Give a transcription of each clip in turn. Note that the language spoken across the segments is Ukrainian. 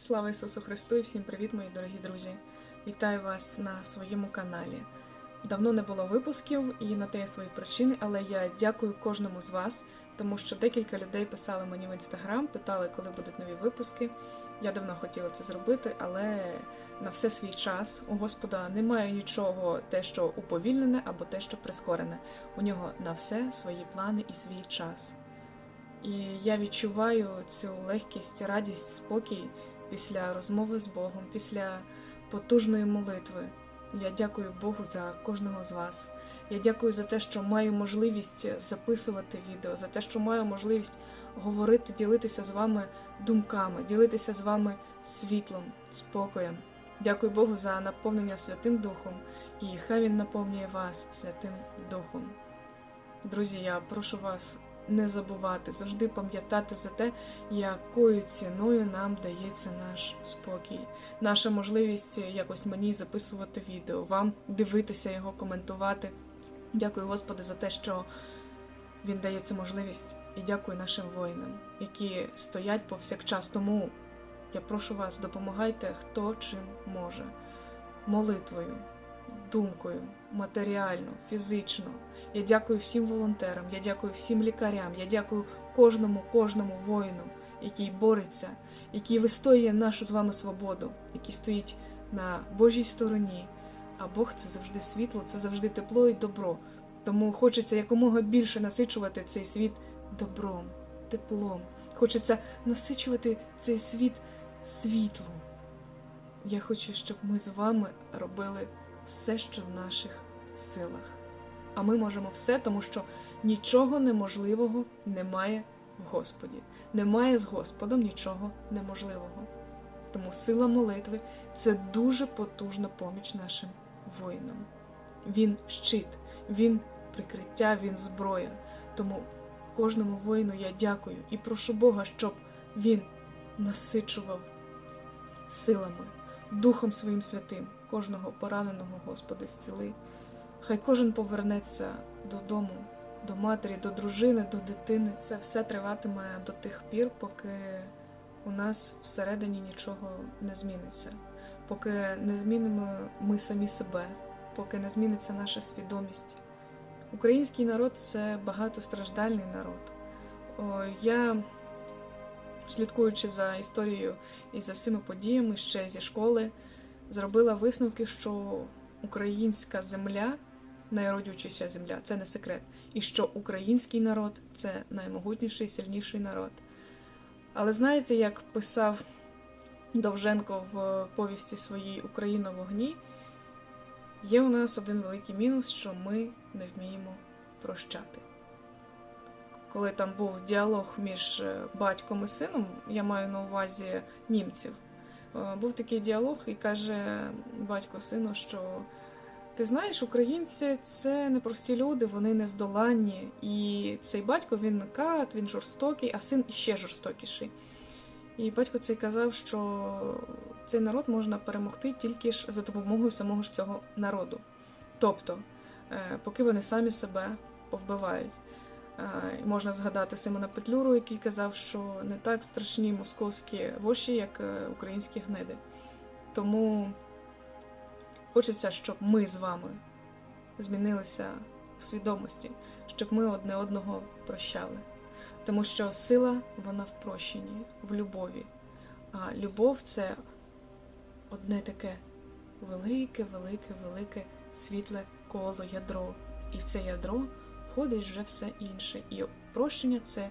Слава Ісусу Христу і всім привіт, мої дорогі друзі! Вітаю вас на своєму каналі. Давно не було випусків і на те є свої причини, але я дякую кожному з вас, тому що декілька людей писали мені в інстаграм, питали, коли будуть нові випуски. Я давно хотіла це зробити, але на все свій час у Господа немає нічого, те, що уповільнене або те, що прискорене. У нього на все свої плани і свій час. І я відчуваю цю легкість, радість, спокій після розмови з Богом, після потужної молитви. Я дякую Богу за кожного з вас. Я дякую за те, що маю можливість записувати відео, за те, що маю можливість говорити, ділитися з вами думками, ділитися з вами світлом, спокоєм. Дякую Богу за наповнення Святим Духом, і хай Він наповнює вас Святим Духом. Друзі, я прошу вас не забувати, завжди пам'ятати за те, якою ціною нам дається наш спокій, наша можливість якось мені записувати відео, вам дивитися його, коментувати. Дякую Господи за те, що Він дає цю можливість, і дякую нашим воїнам, які стоять повсякчас. Тому я прошу вас, допомагайте хто чим може, молитвою, думкою, матеріально, фізично. Я дякую всім волонтерам, я дякую всім лікарям, я дякую кожному, кожному воїну, який бореться, який вистоює нашу з вами свободу, який стоїть на Божій стороні. А Бог це завжди світло, це завжди тепло і добро. Тому хочеться якомога більше насичувати цей світ добром, теплом. Хочеться насичувати цей світ світлом. Я хочу, щоб ми з вами робили все, що в наших силах. А ми можемо все, тому що нічого неможливого немає в Господі. Немає з Господом нічого неможливого. Тому сила молитви це дуже потужна поміч нашим воїнам. Він щит, він прикриття, він зброя. Тому кожному воїну я дякую і прошу Бога, щоб він насичував силами, Духом своїм святим, кожного пораненого, Господи, зціли. Хай кожен повернеться додому, до матері, до дружини, до дитини. Це все триватиме до тих пір, поки у нас всередині нічого не зміниться, поки не змінимо ми самі себе, поки не зміниться наша свідомість. Український народ це багатостраждальний народ. Я, слідкуючи за історією і за всіми подіями ще зі школи, зробила висновки, що українська земля, найродючіша земля, це не секрет, і що український народ це наймогутніший, сильніший народ. Але знаєте, як писав Довженко в повісті своїй Україна в вогні, є у нас один великий мінус, що ми не вміємо прощати. Коли там був діалог між е, батьком і сином, я маю на увазі німців, був такий діалог, і каже батько сину, що ти знаєш, українці це непрості люди, вони нездоланні. І цей батько він кат, він жорстокий, а син іще жорстокіший. І батько цей казав, що цей народ можна перемогти тільки ж за допомогою самого ж цього народу. Тобто, е, поки вони самі себе повбивають. Можна згадати Симона Петлюру, який казав, що не так страшні московські воші, як е, українські гниди. Тому хочеться, щоб ми з вами змінилися в свідомості, щоб ми одне одного прощали. Тому що сила вона в прощенні, в любові. А любов це одне таке велике, велике, велике світле коло, ядро. І в це ядро входить вже все інше. І прощення це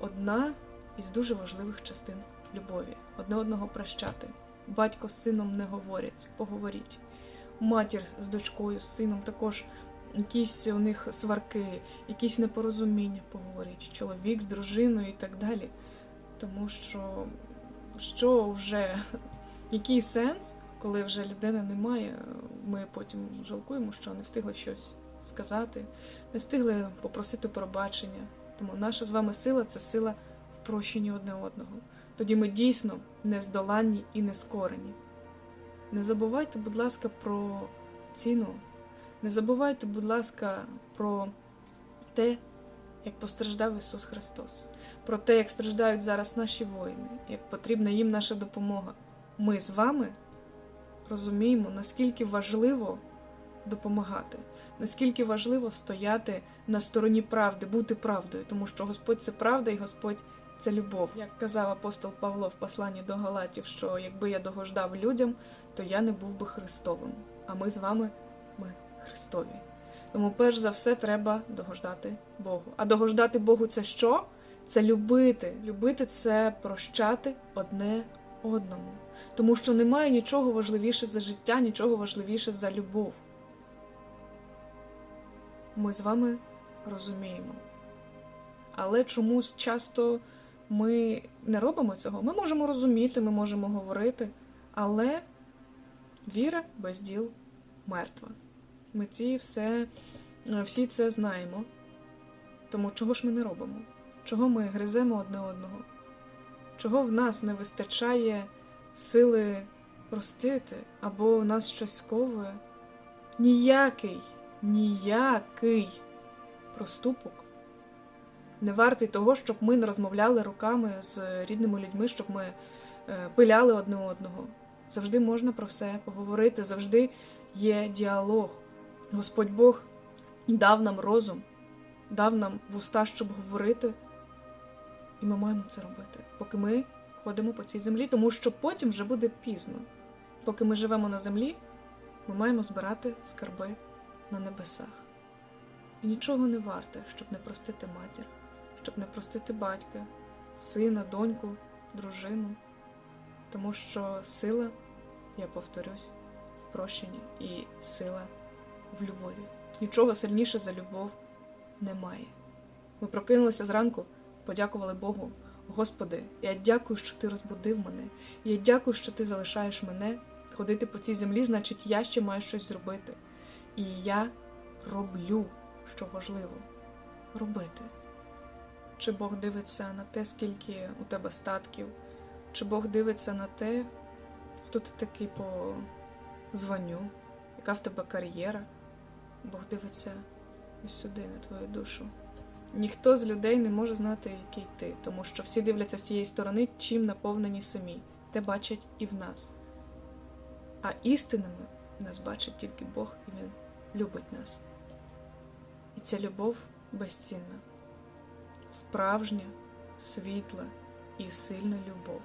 одна із дуже важливих частин любові. Одне одного прощати. Батько з сином не говорять, поговоріть. Матір з дочкою, з сином також якісь у них сварки, якісь непорозуміння поговоріть, чоловік з дружиною і так далі. Тому що що вже який сенс, коли вже людини немає, ми потім жалкуємо, що не встигли щось сказати, не встигли попросити пробачення. Тому наша з вами сила це сила в прощенні одне одного. Тоді ми дійсно нездоланні і нескорені. Не забувайте, будь ласка, про ціну. Не забувайте, будь ласка, про те, як постраждав Ісус Христос, про те, як страждають зараз наші воїни, як потрібна їм наша допомога. Ми з вами розуміємо, наскільки важливо допомагати, наскільки важливо стояти на стороні правди, бути правдою, тому що Господь це правда і Господь це любов. Як казав апостол Павло в посланні до Галатів, що якби я догождав людям, то я не був би Христовим. А ми з вами ми Христові. Тому, перш за все, треба догождати Богу. А догождати Богу це що? Це любити. Любити це прощати одне одному. Тому що немає нічого важливіше за життя, нічого важливіше за любов. Ми з вами розуміємо. Але чомусь часто ми не робимо цього. Ми можемо розуміти, ми можемо говорити, але віра без діл мертва. Ми ці все, всі це знаємо. Тому чого ж ми не робимо? Чого ми гриземо одне одного? Чого в нас не вистачає сили простити, або в нас щось сковує? Ніякий, ніякий проступок не вартий того, щоб ми не розмовляли руками з рідними людьми, щоб ми е, пиляли одне одного. Завжди можна про все поговорити, завжди є діалог. Господь Бог дав нам розум, дав нам вуста, щоб говорити, і ми маємо це робити, поки ми ходимо по цій землі, тому що потім вже буде пізно. Поки ми живемо на землі, ми маємо збирати скарби на небесах. І нічого не варте, щоб не простити матір, щоб не простити батька, сина, доньку, дружину, тому що сила, я повторюсь, в прощенні і сила в любові. Нічого сильніше за любов немає. Ми прокинулися зранку, подякували Богу. Господи, я дякую, що ти розбудив мене. Я дякую, що ти залишаєш мене ходити по цій землі, значить, я ще маю щось зробити. І я роблю, що важливо робити. Чи Бог дивиться на те, скільки у тебе статків, чи Бог дивиться на те, хто ти такий по званню, яка в тебе кар'єра. Бог дивиться ось сюди, на твою душу. Ніхто з людей не може знати, який ти, тому що всі дивляться з тієї сторони, чим наповнені самі. Те бачать і в нас. А істинними нас бачить тільки Бог, і Він любить нас. І ця любов безцінна, справжня, світла і сильна любов.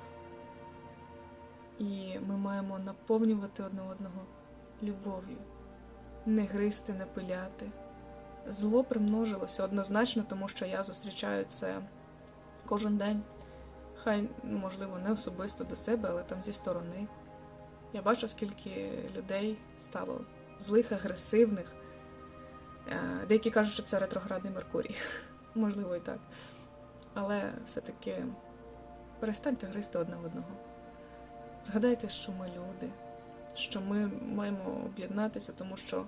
І ми маємо наповнювати одне одного любов'ю, не гризти, не пиляти. Зло примножилося однозначно, тому що я зустрічаю це кожен день. Хай, можливо, не особисто до себе, але там зі сторони. Я бачу, скільки людей стало злих, агресивних. Е, Деякі кажуть, що це ретроградний Меркурій. Можливо, і так. Але все-таки перестаньте гризти одне одного. Згадайте, що ми люди, що ми маємо об'єднатися, тому що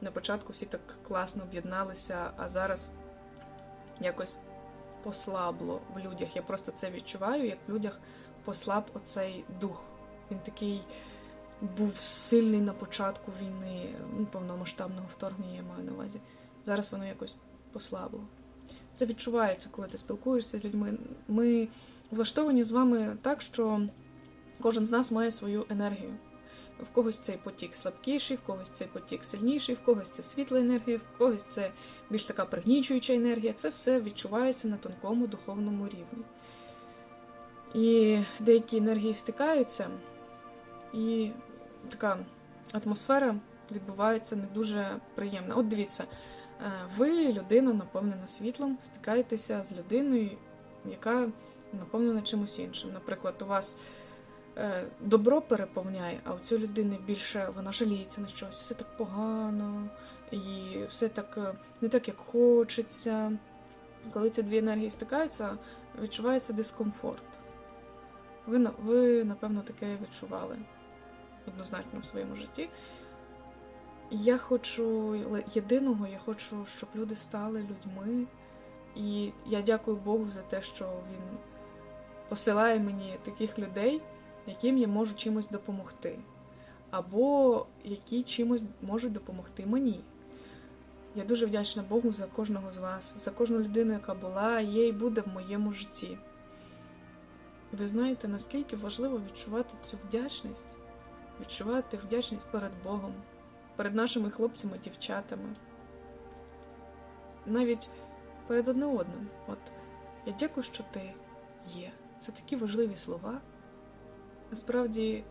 на початку всі так класно об'єдналися, а зараз якось послабло в людях. Я просто це відчуваю, як в людях послаб оцей дух. Він такий був сильний на початку війни, ну, повномасштабного вторгнення, я маю на увазі. Зараз воно якось послабло. Це відчувається, коли ти спілкуєшся з людьми. Ми влаштовані з вами так, що кожен з нас має свою енергію. В когось цей потік слабкіший, в когось цей потік сильніший, в когось це світла енергія, в когось це більш така пригнічуюча енергія. Це все відчувається на тонкому духовному рівні. І деякі енергії стикаються, і така атмосфера відбувається не дуже приємна. От дивіться, е, ви, людина, наповнена світлом, стикаєтеся з людиною, яка наповнена чимось іншим. Наприклад, у вас е, добро переповняє, а у цю людини більше вона жаліється на щось, все так погано, і все так е, не так, як хочеться. Коли ці дві енергії стикаються, відчувається дискомфорт. Ви, ви напевно, таке відчували однозначно в своєму житті. Я хочу єдиного, я хочу, щоб люди стали людьми. І я дякую Богу за те, що Він посилає мені таких людей, яким я можу чимось допомогти, або які чимось можуть допомогти мені. Я дуже вдячна Богу за кожного з вас, за кожну людину, яка була, є і буде в моєму житті. Ви знаєте, наскільки важливо відчувати цю вдячність, відчувати вдячність перед Богом, перед нашими хлопцями, дівчатами, навіть перед одне одним. От я дякую, що ти є. Це такі важливі слова. Насправді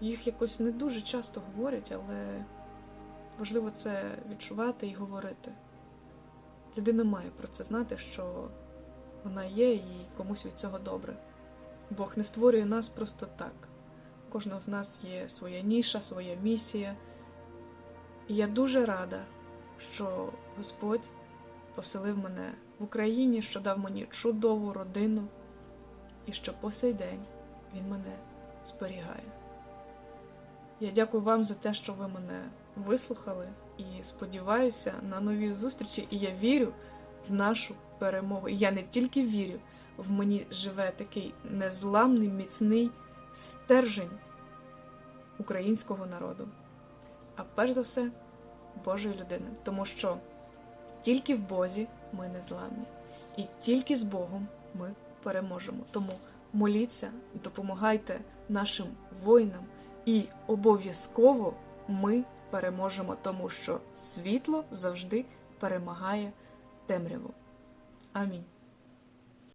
їх якось не дуже часто говорять, але важливо це відчувати і говорити. Людина має про це знати, що вона є і комусь від цього добре. Бог не створює нас просто так. Кожного з нас є своя ніша, своя місія. І я дуже рада, що Господь поселив мене в Україні, що дав мені чудову родину, і що по сей день Він мене зберігає. Я дякую вам за те, що ви мене вислухали, і сподіваюся на нові зустрічі. І я вірю в нашу перемогу. І я не тільки вірю, в мені живе такий незламний, міцний стержень українського народу. А перш за все, Божої людини. Тому що тільки в Бозі ми незламні, і тільки з Богом ми переможемо. Тому моліться, допомагайте нашим воїнам, і обов'язково ми переможемо, тому що світло завжди перемагає темряву. Амінь.